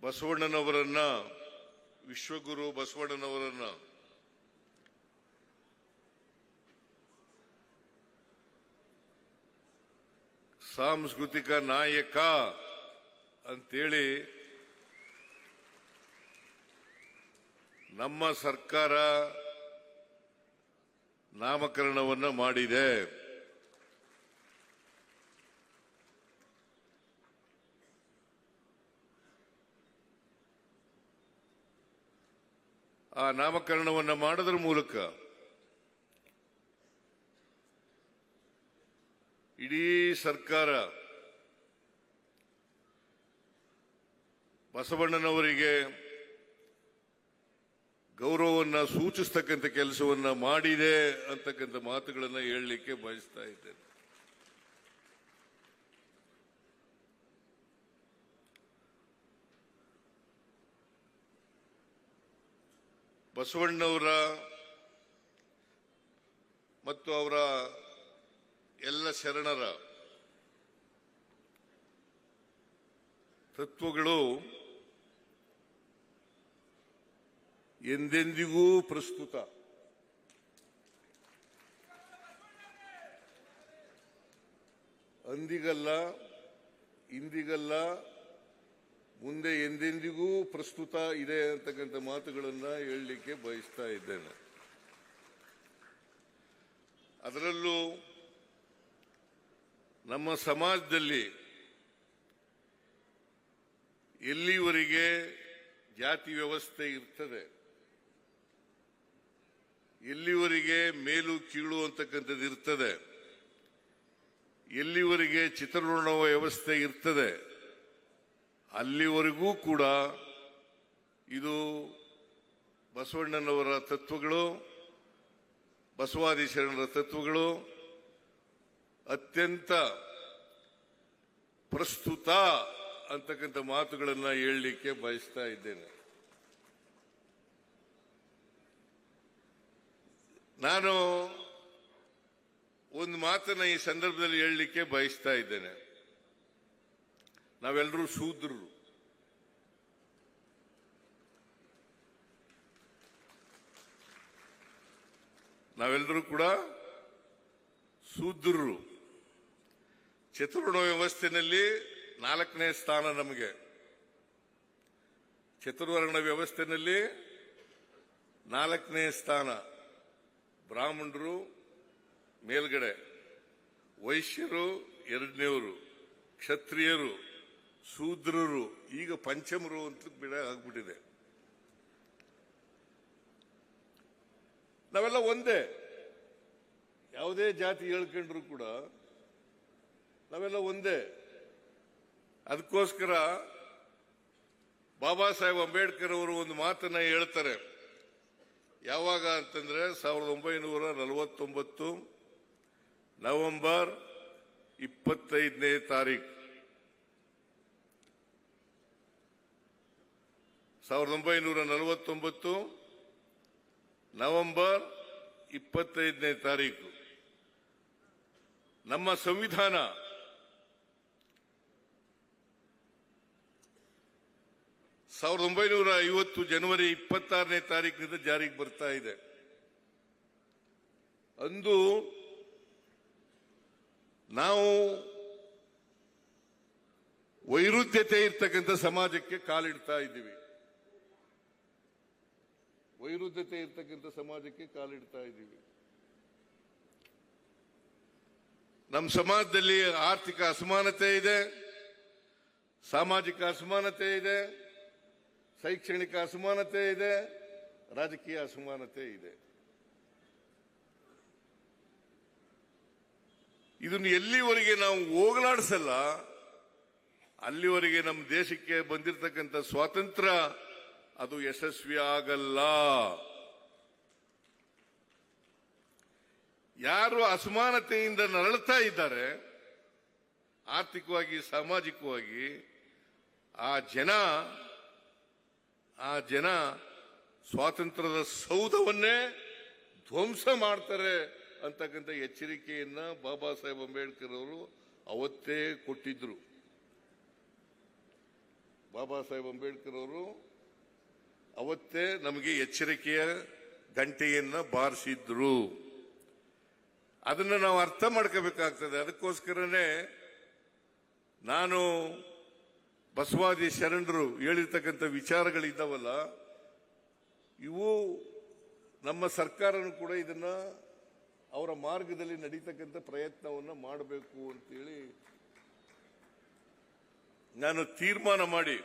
ಬಸವಣ್ಣನವರನ್ನ ವಿಶ್ವಗುರು ಬಸವಣ್ಣನವರನ್ನ ಸಾಂಸ್ಕೃತಿಕ ನಾಯಕ ಅಂತೇಳಿ ನಮ್ಮ ಸರ್ಕಾರ ನಾಮಕರಣವನ್ನು ಮಾಡಿದೆ. ಆ ನಾಮಕರಣವನ್ನು ಮಾಡೋದ್ರ ಮೂಲಕ ಇಡೀ ಸರ್ಕಾರ ಬಸವಣ್ಣನವರಿಗೆ ಗೌರವವನ್ನು ಸೂಚಿಸ್ತಕ್ಕಂಥ ಕೆಲಸವನ್ನು ಮಾಡಿದೆ ಅಂತಕ್ಕಂಥ ಮಾತುಗಳನ್ನು ಹೇಳಲಿಕ್ಕೆ ಬಯಸ್ತಾ ಇದ್ದೇನೆ. ಬಸವಣ್ಣವರ ಮತ್ತು ಅವರ ಎಲ್ಲ ಶರಣರ ತತ್ವಗಳು ಎಂದೆಂದಿಗೂ ಪ್ರಸ್ತುತ. ಅಂದಿಗಲ್ಲ ಇಂದಿಗಲ್ಲ ಮುಂದೆ ಎಂದೆಂದಿಗೂ ಪ್ರಸ್ತುತ ಇದೆ ಅಂತಕ್ಕಂಥ ಮಾತುಗಳನ್ನ ಹೇಳಲಿಕ್ಕೆ ಬಯಸ್ತಾ ಇದ್ದೇನೆ. ಅದರಲ್ಲೂ ನಮ್ಮ ಸಮಾಜದಲ್ಲಿ ಎಲ್ಲಿವರೆಗೆ ಜಾತಿ ವ್ಯವಸ್ಥೆ ಇರ್ತದೆ, ಎಲ್ಲಿವರೆಗೆ ಮೇಲು ಕೀಳು ಅಂತಕ್ಕಂಥದ್ದು ಇರ್ತದೆ ಎಲ್ಲಿವರೆಗೆ ಚಿತ್ರಋಣ ವ್ಯವಸ್ಥೆ ಇರ್ತದೆ ಅಲ್ಲಿವರೆಗೂ ಕೂಡ ಇದು ಬಸವಣ್ಣನವರ ತತ್ವಗಳು ಬಸವಾದಿ ತತ್ವಗಳು ಅತ್ಯಂತ ಪ್ರಸ್ತುತ ಅಂತಕ್ಕಂಥ ಮಾತುಗಳನ್ನು ಹೇಳಲಿಕ್ಕೆ ಬಯಸ್ತಾ ಇದ್ದೇನೆ. ನಾನು ಒಂದು ಮಾತನ್ನು ಈ ಸಂದರ್ಭದಲ್ಲಿ ಹೇಳಲಿಕ್ಕೆ ಬಯಸ್ತಾ ಇದ್ದೇನೆ. ನಾವೆಲ್ಲರೂ ಶೂದ್ರರು. ನಾವೆಲ್ಲರೂ ಕೂಡ ಶೂದ್ರರು. ಚತುರ್ಣ ವ್ಯವಸ್ಥೆಯಲ್ಲಿ ನಾಲ್ಕನೇ ಸ್ಥಾನ ನಮಗೆ. ಚತುರ್ವರ್ಣ ವ್ಯವಸ್ಥೆಯಲ್ಲಿ ನಾಲ್ಕನೇ ಸ್ಥಾನ ಬ್ರಾಹ್ಮಣರು, ಮೇಲ್ಗಡೆ ವೈಶ್ಯರು ಎರಡನೇವರು ಕ್ಷತ್ರಿಯರು. ಶೂದ್ರರು. ಈಗ ಪಂಚಮರು ಅಂತ ಬಿಡ ಆಗ್ಬಿಟ್ಟಿದೆ. ನಾವೆಲ್ಲ ಒಂದೇ. ಯಾವುದೇ ಜಾತಿ ಹೇಳ್ಕೊಂಡ್ರು ಕೂಡ ನಾವೆಲ್ಲ ಒಂದೇ. ಅದಕ್ಕೋಸ್ಕರ ಬಾಬಾ ಸಾಹೇಬ್ ಅಂಬೇಡ್ಕರ್ ಅವರು ಒಂದು ಮಾತನ್ನ ಹೇಳ್ತಾರೆ. ಯಾವಾಗ ಅಂತಂದ್ರೆ ಸಾವಿರದ ಒಂಬೈನೂರ ನಲವತ್ತೊಂಬತ್ತು ನವೆಂಬರ್ ಇಪ್ಪತ್ತೈದನೇ ತಾರೀಕು ಸಾವಿರದ ಒಂಬೈನೂರ ನಲವತ್ತೊಂಬತ್ತು, ನವೆಂಬರ್ ಇಪ್ಪತ್ತೈದನೇ ತಾರೀಕು. ನಮ್ಮ ಸಂವಿಧಾನ ಸಾವಿರದ ಒಂಬೈನೂರ ಐವತ್ತು ಜನವರಿ ಇಪ್ಪತ್ತಾರನೇ ತಾರೀಕಿನಿಂದ ಜಾರಿಗೆ ಬರ್ತಾ ಇದೆ. ಅಂದು ನಾವು ವೈರುಧ್ಯತೆ ಇರ್ತಕ್ಕಂಥ ಸಮಾಜಕ್ಕೆ ಕಾಲಿಡ್ತಾ ಇದ್ದೀವಿ. ವೈರುಧ್ಯತೆ ಇರ್ತಕ್ಕಂಥ ಸಮಾಜಕ್ಕೆ ಕಾಲಿಡ್ತಾ ಇದ್ದೀವಿ. ನಮ್ಮ ಸಮಾಜದಲ್ಲಿ ಆರ್ಥಿಕ ಅಸಮಾನತೆ ಇದೆ, ಸಾಮಾಜಿಕ ಅಸಮಾನತೆ ಇದೆ, ಶೈಕ್ಷಣಿಕ ಅಸಮಾನತೆ ಇದೆ, ರಾಜಕೀಯ ಅಸಮಾನತೆ ಇದೆ. ಇದನ್ನು ಎಲ್ಲಿವರೆಗೆ ನಾವು ಹೋಗಲಾಡಿಸಲ್ಲ, ಅಲ್ಲಿವರೆಗೆ ನಮ್ಮ ದೇಶಕ್ಕೆ ಬಂದಿರತಕ್ಕಂಥ ಸ್ವಾತಂತ್ರ್ಯ ಅದು ಯಶಸ್ವಿ ಆಗಲ್ಲ ಯಾರು ಅಸಮಾನತೆಯಿಂದ ನರಳುತ್ತಾ ಇದ್ದಾರೆ, ಆರ್ಥಿಕವಾಗಿ, ಸಾಮಾಜಿಕವಾಗಿ, ಆ ಜನ ಆ ಜನ ಸ್ವಾತಂತ್ರ್ಯದ ಸೌಧವನ್ನೇ ಧ್ವಂಸ ಮಾಡ್ತಾರೆ ಅಂತಕ್ಕಂಥ ಎಚ್ಚರಿಕೆಯನ್ನ ಬಾಬಾ ಸಾಹೇಬ್ ಅಂಬೇಡ್ಕರ್ ಅವರು ಅವತ್ತೇ ಕೊಟ್ಟಿದ್ರು. ಬಾಬಾ ಸಾಹೇಬ್ ಅಂಬೇಡ್ಕರ್ ಅವರು ಅವತ್ತೇ ನಮಗೆ ಎಚ್ಚರಿಕೆಯ ಗಂಟೆಯನ್ನ ಬಾರಿಸಿದ್ರು. ಅದನ್ನು ನಾವು ಅರ್ಥ ಮಾಡ್ಕೋಬೇಕಾಗ್ತದೆ. ಅದಕ್ಕೋಸ್ಕರನೇ ನಾನು ಬಸವಾದಿ ಶರಣರು ಹೇಳಿರ್ತಕ್ಕಂಥ ವಿಚಾರಗಳಿದ್ದಾವಲ್ಲ, ಇವು ನಮ್ಮ ಸರ್ಕಾರನು ಕೂಡ ಇದನ್ನ ಅವರ ಮಾರ್ಗದಲ್ಲಿ ನಡೀತಕ್ಕಂಥ ಪ್ರಯತ್ನವನ್ನು ಮಾಡಬೇಕು ಅಂತೇಳಿ ನಾನು ತೀರ್ಮಾನ ಮಾಡಿ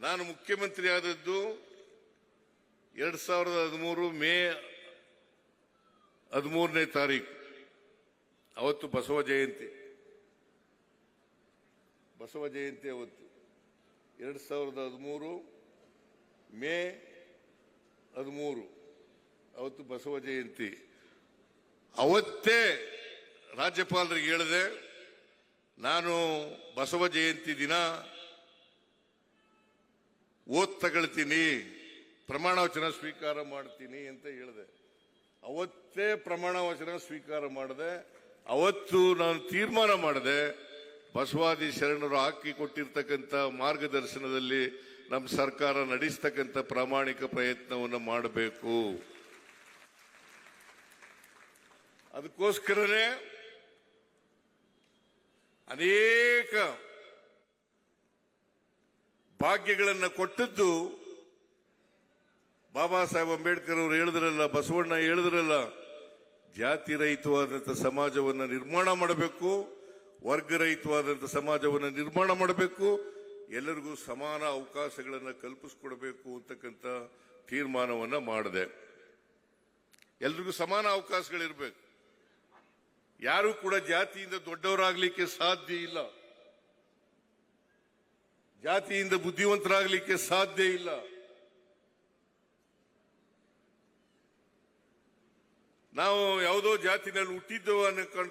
ನಾನು ಮುಖ್ಯಮಂತ್ರಿ ಆದದ್ದು ಎರಡ್ ಸಾವಿರದ ಹದಿಮೂರು ಮೇ ಹದಿಮೂರನೇ ತಾರೀಕು. ಅವತ್ತು ಬಸವ ಜಯಂತಿ. ಬಸವ ಜಯಂತಿ ಅವತ್ತು. ಎರಡು ಸಾವಿರದ ಹದಿಮೂರು ಮೇ ಹದಿಮೂರು. ಅವತ್ತು ಬಸವ ಜಯಂತಿ. ಅವತ್ತೇ ರಾಜ್ಯಪಾಲರಿಗೆ ಹೇಳಿದೆ, ನಾನು ಬಸವ ಜಯಂತಿ ದಿನ ಓದ್ ತಗೊಳ್ತೀನಿ ಪ್ರಮಾಣ ವಚನ ಸ್ವೀಕಾರ ಮಾಡ್ತೀನಿ ಅಂತ ಹೇಳಿದೆ. ಅವತ್ತೇ ಪ್ರಮಾಣ ವಚನ ಸ್ವೀಕಾರ ಮಾಡಿದೆ, ಅವತ್ತು ನಾನು ತೀರ್ಮಾನ ಮಾಡಿದೆ, ಬಸವಾದಿ ಶರಣರು ಹಾಕಿ ಕೊಟ್ಟಿರ್ತಕ್ಕಂಥ ಮಾರ್ಗದರ್ಶನದಲ್ಲಿ ನಮ್ಮ ಸರ್ಕಾರ ನಡೆಸ್ತಕ್ಕಂಥ ಪ್ರಾಮಾಣಿಕ ಪ್ರಯತ್ನವನ್ನು ಮಾಡಬೇಕು. ಅದಕ್ಕೋಸ್ಕರನೇ ಅನೇಕ ಭಾಗ್ಯಗಳನ್ನು ಕೊಟ್ಟದ್ದು ಬಾಬಾ ಸಾಹೇಬ್ ಅಂಬೇಡ್ಕರ್ ಅವರು ಹೇಳಿದ್ರಲ್ಲ, ಬಸವಣ್ಣ ಹೇಳಿದ್ರಲ್ಲ, ಜಾತಿ ರಹಿತವಾದಂಥ ಸಮಾಜವನ್ನು ನಿರ್ಮಾಣ ಮಾಡಬೇಕು ವರ್ಗರಹಿತವಾದಂಥ ಸಮಾಜವನ್ನು ನಿರ್ಮಾಣ ಮಾಡಬೇಕು, ಎಲ್ಲರಿಗೂ ಸಮಾನ ಅವಕಾಶಗಳನ್ನು ಕಲ್ಪಿಸ್ಕೊಡ್ಬೇಕು ಅಂತಕ್ಕಂಥ ತೀರ್ಮಾನವನ್ನ ಮಾಡಿದೆ. ಎಲ್ರಿಗೂ ಸಮಾನ ಅವಕಾಶಗಳಿರ್ಬೇಕು. ಯಾರು ಕೂಡ ಜಾತಿಯಿಂದ ದೊಡ್ಡವರಾಗಲಿಕ್ಕೆ ಸಾಧ್ಯ ಇಲ್ಲ. ಜಾತಿಯಿಂದ ಬುದ್ಧಿವಂತರಾಗಲಿಕ್ಕೆ ಸಾಧ್ಯ ಇಲ್ಲ. ನಾವು ಯಾವುದೋ ಜಾತಿನಲ್ಲಿ ಹುಟ್ಟಿದ್ದೆವು ಅನ್ನೋ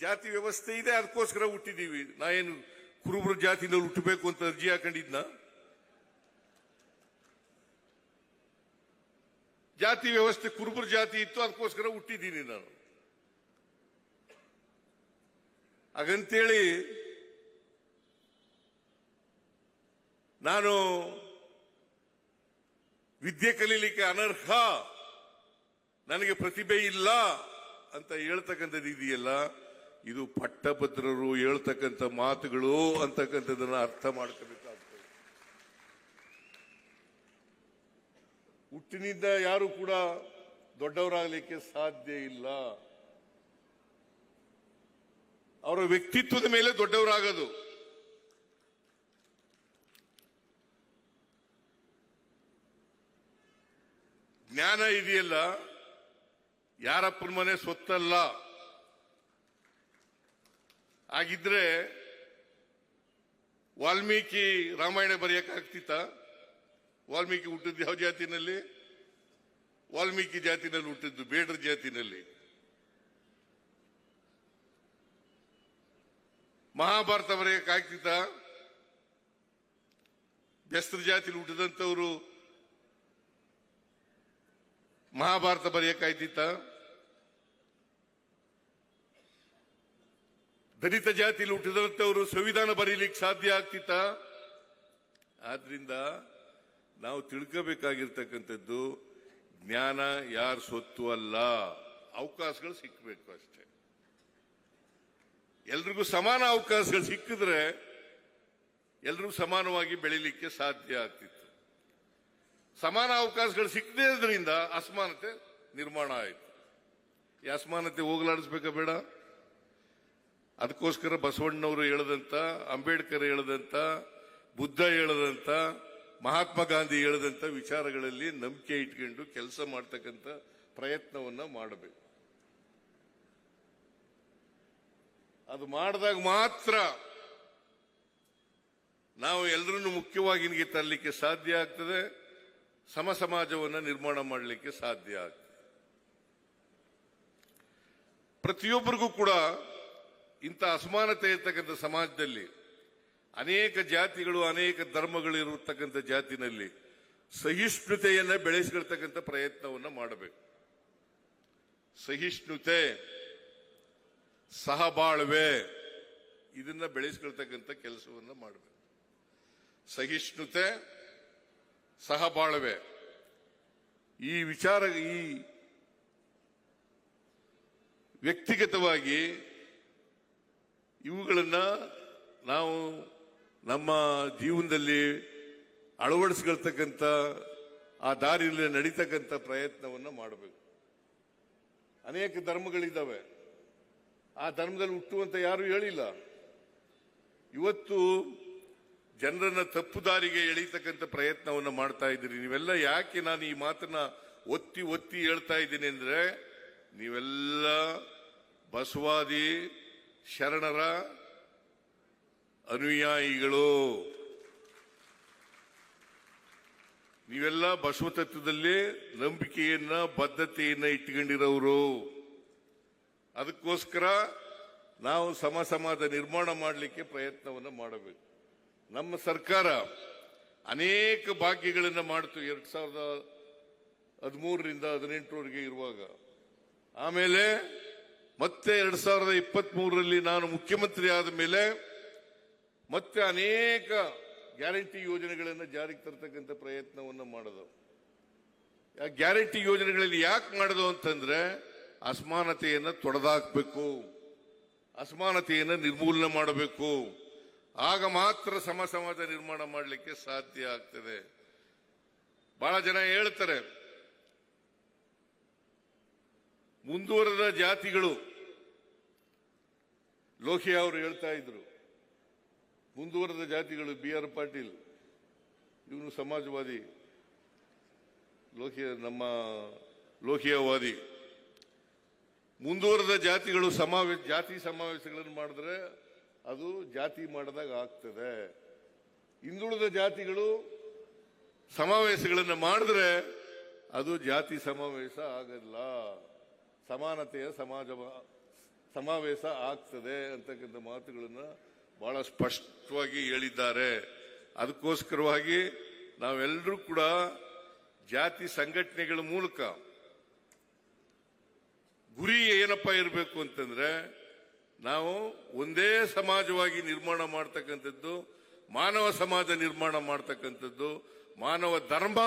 ಜಾತಿ ವ್ಯವಸ್ಥೆ ಇದೆ, ಅದಕ್ಕೋಸ್ಕರ ಹುಟ್ಟಿದೀವಿ ನಾ ಏನು ಕುರುಬರ ಜಾತಿನಲ್ಲಿ ಹುಟ್ಟಬೇಕು ಅಂತ ಅರ್ಜಿ ಹಾಕೊಂಡಿದ್ನ? ಜಾತಿ ವ್ಯವಸ್ಥೆ ಕುರುಬರ ಜಾತಿ ಇತ್ತು, ಅದಕ್ಕೋಸ್ಕರ ಹುಟ್ಟಿದ್ದೀನಿ ನಾನು. ಹಾಗಂತೇಳಿ ನಾನು ವಿದ್ಯೆ ಕಲೀಲಿಕ್ಕೆ ಅನರ್ಹ, ನನಗೆ ಪ್ರತಿಭೆ ಇಲ್ಲ ಅಂತ ಹೇಳ್ತಕ್ಕಂಥದ್ದು ಇದೆಯಲ್ಲ ಇದು ಪಟ್ಟಭದ್ರರು ಹೇಳ್ತಕ್ಕಂಥ ಮಾತುಗಳು ಅಂತಕ್ಕಂಥದ್ದನ್ನ ಅರ್ಥ ಮಾಡ್ಕೋಬೇಕಾಗ್ತದೆ. ಹುಟ್ಟಿನಿಂದ ಯಾರು ಕೂಡ ದೊಡ್ಡವರಾಗಲಿಕ್ಕೆ ಸಾಧ್ಯ ಇಲ್ಲ. ಅವರ ವ್ಯಕ್ತಿತ್ವದ ಮೇಲೆ ದೊಡ್ಡವರಾಗೋದು. ಜ್ಞಾನ ಇದೆಯಲ್ಲ? ಯಾರಪ್ಪನ ಮನೆ ಸ್ವತ್ತಲ್ಲ? ಆಗಿದ್ರೆ ವಾಲ್ಮೀಕಿ ರಾಮಾಯಣ ಬರೆಯಕ್ಕಾಗ್ತಿತ್ತ ವಾಲ್ಮೀಕಿ ಹುಟ್ಟಿದ್ದು ಯಾವ ಜಾತಿನಲ್ಲಿ? ವಾಲ್ಮೀಕಿ ಜಾತಿನಲ್ಲಿ ಹುಟ್ಟಿದ್ದು ಬೇಡರ ಜಾತಿನಲ್ಲಿ. ಮಹಾಭಾರತ ಬರೆಯಕ್ಕಾಗ್ತಿತ್ತ ಬೆಸ್ತರ ಜಾತಿಲಿ ಹುಟ್ಟಿದಂಥವ್ರು ಮಹಾಭಾರತ ಬರೆಯಕ್ಕಾಯ್ತಿತ್ತ ದಲಿತ ಜಾತಿಯಲ್ಲಿ ಹುಟ್ಟಿದಂಥವರು ಸಂವಿಧಾನ ಬರೀಲಿಕ್ಕೆ ಸಾಧ್ಯ ಆಗ್ತಿತ್ತ? ಆದ್ರಿಂದ ನಾವು ತಿಳ್ಕೋಬೇಕಾಗಿರ್ತಕ್ಕಂಥದ್ದು ಜ್ಞಾನ ಯಾರ ಸೊತ್ತು ಅಲ್ಲ. ಅವಕಾಶಗಳು ಸಿಕ್ಕಬೇಕು ಅಷ್ಟೇ. ಎಲ್ರಿಗೂ ಸಮಾನ ಅವಕಾಶಗಳು ಸಿಕ್ಕಿದ್ರೆ ಎಲ್ರಿಗೂ ಸಮಾನವಾಗಿ ಬೆಳಿಲಿಕ್ಕೆ ಸಾಧ್ಯ ಆಗ್ತಿತ್ತು. ಸಮಾನ ಅವಕಾಶಗಳು ಸಿಕ್ಕದೇ ಇರೋದ್ರಿಂದ ಅಸಮಾನತೆ ನಿರ್ಮಾಣ ಆಯಿತು. ಈ ಅಸಮಾನತೆ ಹೋಗಲಾಡಿಸ್ಬೇಕಾ ಬೇಡ. ಅದಕ್ಕೋಸ್ಕರ ಬಸವಣ್ಣವರು ಹೇಳದಂತ, ಅಂಬೇಡ್ಕರ್ ಹೇಳದಂತ, ಬುದ್ಧ ಹೇಳದಂತ, ಮಹಾತ್ಮ ಗಾಂಧಿ ಹೇಳದಂತ ವಿಚಾರಗಳಲ್ಲಿ ನಂಬಿಕೆ ಇಟ್ಕೊಂಡು ಕೆಲಸ ಮಾಡ್ತಕ್ಕಂಥ ಪ್ರಯತ್ನವನ್ನ ಮಾಡಬೇಕು. ಅದು ಮಾಡಿದಾಗ ಮಾತ್ರ ನಾವು ಎಲ್ಲರನ್ನು ಮುಖ್ಯವಾಗಿ ತರಲಿಕ್ಕೆ ಸಾಧ್ಯ ಆಗ್ತದೆ. ಸಮ ಸಮಾಜವನ್ನು ನಿರ್ಮಾಣ ಮಾಡಲಿಕ್ಕೆ ಸಾಧ್ಯ ಆಗ್ತದೆ. ಪ್ರತಿಯೊಬ್ಬರಿಗೂ ಕೂಡ ಇಂಥ ಅಸಮಾನತೆ ಇರತಕ್ಕಂಥ ಸಮಾಜದಲ್ಲಿ ಅನೇಕ ಜಾತಿಗಳು, ಅನೇಕ ಧರ್ಮಗಳು ಇರತಕ್ಕಂಥ ಜಾತಿನಲ್ಲಿ ಸಹಿಷ್ಣುತೆಯನ್ನ ಬೆಳೆಸಿಕೊಳ್ತಕ್ಕಂಥ ಪ್ರಯತ್ನವನ್ನ ಮಾಡಬೇಕು. ಸಹಿಷ್ಣುತೆ, ಸಹಬಾಳ್ವೆ, ಇದನ್ನ ಬೆಳೆಸ್ಕೊಳ್ತಕ್ಕಂಥ ಕೆಲಸವನ್ನ ಮಾಡಬೇಕು. ಸಹಿಷ್ಣುತೆ ಸಹಬಾಳ್ವೆ. ಈ ವಿಚಾರ, ಈ ವ್ಯಕ್ತಿಗತವಾಗಿ ಇವುಗಳನ್ನು ನಾವು ನಮ್ಮ ಜೀವನದಲ್ಲಿ ಅಳವಡಿಸ್ಕೊಳ್ತಕ್ಕಂಥ, ಆ ದಾರಿಯಲ್ಲಿ ನಡೀತಕ್ಕಂಥ ಪ್ರಯತ್ನವನ್ನು ಮಾಡಬೇಕು. ಅನೇಕ ಧರ್ಮಗಳಿದ್ದಾವೆ. ಆ ಧರ್ಮದಲ್ಲಿ ಹುಟ್ಟುವಂತ ಯಾರು ಹೇಳಿಲ್ಲ. ಇವತ್ತು ಜನರನ್ನ ತಪ್ಪು ದಾರಿಗೆ ಎಳೀತಕ್ಕಂಥ ಪ್ರಯತ್ನವನ್ನು ಮಾಡ್ತಾ ಇದ್ದೀರಿ. ನೀವೆಲ್ಲ ಯಾಕೆ ನಾನು ಈ ಮಾತನ್ನ ಒತ್ತಿ ಒತ್ತಿ ಹೇಳ್ತಾ ಇದ್ದೀನಿ ಅಂದ್ರೆ, ನೀವೆಲ್ಲ ಬಸವಾದಿ ಶರಣರ ಅನುಯಾಯಿಗಳು. ನೀವೆಲ್ಲ ಬಸವ ತತ್ವದಲ್ಲಿ ನಂಬಿಕೆಯನ್ನ, ಬದ್ಧತೆಯನ್ನ ಇಟ್ಟುಕೊಂಡಿರೋರು. ಅದಕ್ಕೋಸ್ಕರ ನಾವು ಸಮ ಸಮಾಜ ನಿರ್ಮಾಣ ಮಾಡಲಿಕ್ಕೆ ಪ್ರಯತ್ನವನ್ನು ಮಾಡಬೇಕು. ನಮ್ಮ ಸರ್ಕಾರ ಅನೇಕ ಭಾಗ್ಯಗಳನ್ನು ಮಾಡಿತು ಎರಡು ಸಾವಿರದ ಹದಿಮೂರರಿಂದ ಹದಿನೆಂಟರವರೆಗೆ ಇರುವಾಗ. ಆಮೇಲೆ ಮತ್ತೆ ಎರಡು ಸಾವಿರದ ಇಪ್ಪತ್ತ್ ಮೂರರಲ್ಲಿ ನಾನು ಮುಖ್ಯಮಂತ್ರಿ ಆದ ಮೇಲೆ ಮತ್ತೆ ಅನೇಕ ಗ್ಯಾರಂಟಿ ಯೋಜನೆಗಳನ್ನು ಜಾರಿಗೆ ತರ್ತಕ್ಕಂಥ ಪ್ರಯತ್ನವನ್ನು ಮಾಡಿದವು ಆ ಗ್ಯಾರಂಟಿ ಯೋಜನೆಗಳಲ್ಲಿ ಯಾಕೆ ಮಾಡಿದವು ಅಂತಂದ್ರೆ ಅಸಮಾನತೆಯನ್ನು ತೊಡೆದಾಕಬೇಕು. ಅಸಮಾನತೆಯನ್ನು ನಿರ್ಮೂಲನೆ ಮಾಡಬೇಕು. ಆಗ ಮಾತ್ರ ಸಮ ಸಮಾಜ ನಿರ್ಮಾಣ ಮಾಡಲಿಕ್ಕೆ ಸಾಧ್ಯ ಆಗ್ತದೆ. ಬಹಳ ಜನ ಹೇಳ್ತಾರೆ, ಮುಂದುವರೆದ ಜಾತಿಗಳು, ಲೋಹಿಯಾ ಅವರು ಹೇಳ್ತಾ ಇದ್ರು, ಮುಂದುವರೆದ ಜಾತಿಗಳು, ಬಿ ಆರ್ ಪಾಟೀಲ್, ಇವನು ಸಮಾಜವಾದಿ, ಲೋಹಿಯ, ನಮ್ಮ ಲೋಹಿಯವಾದಿ. ಮುಂದುವರೆದ ಜಾತಿಗಳು ಸಮಾವೇಶ ಜಾತಿ ಸಮಾವೇಶಗಳನ್ನು ಮಾಡಿದ್ರೆ ಅದು ಜಾತಿ ಮಾಡಿದಾಗ ಆಗ್ತದೆ. ಹಿಂದುಳಿದ ಜಾತಿಗಳು ಸಮಾವೇಶಗಳನ್ನು ಮಾಡಿದ್ರೆ ಅದು ಜಾತಿ ಸಮಾವೇಶ ಆಗಲ್ಲ. ಸಮಾನತೆಯ ಸಮಾಜ ಸಮಾವೇಶ ಆಗ್ತದೆ ಅಂತಕ್ಕಂಥ ಮಾತುಗಳನ್ನು ಬಹಳ ಸ್ಪಷ್ಟವಾಗಿ ಹೇಳಿದ್ದಾರೆ. ಅದಕ್ಕೋಸ್ಕರವಾಗಿ ನಾವೆಲ್ಲರೂ ಕೂಡ ಜಾತಿ ಸಂಘಟನೆಗಳ ಮೂಲಕ ಗುರಿ ಏನಪ್ಪ ಇರಬೇಕು ಅಂತಂದ್ರೆ ನಾವು ಒಂದೇ ಸಮಾಜವಾಗಿ ನಿರ್ಮಾಣ ಮಾಡ್ತಕ್ಕಂಥದ್ದು ಮಾನವ ಸಮಾಜ ನಿರ್ಮಾಣ ಮಾಡ್ತಕ್ಕಂಥದ್ದು ಮಾನವ ಧರ್ಮ.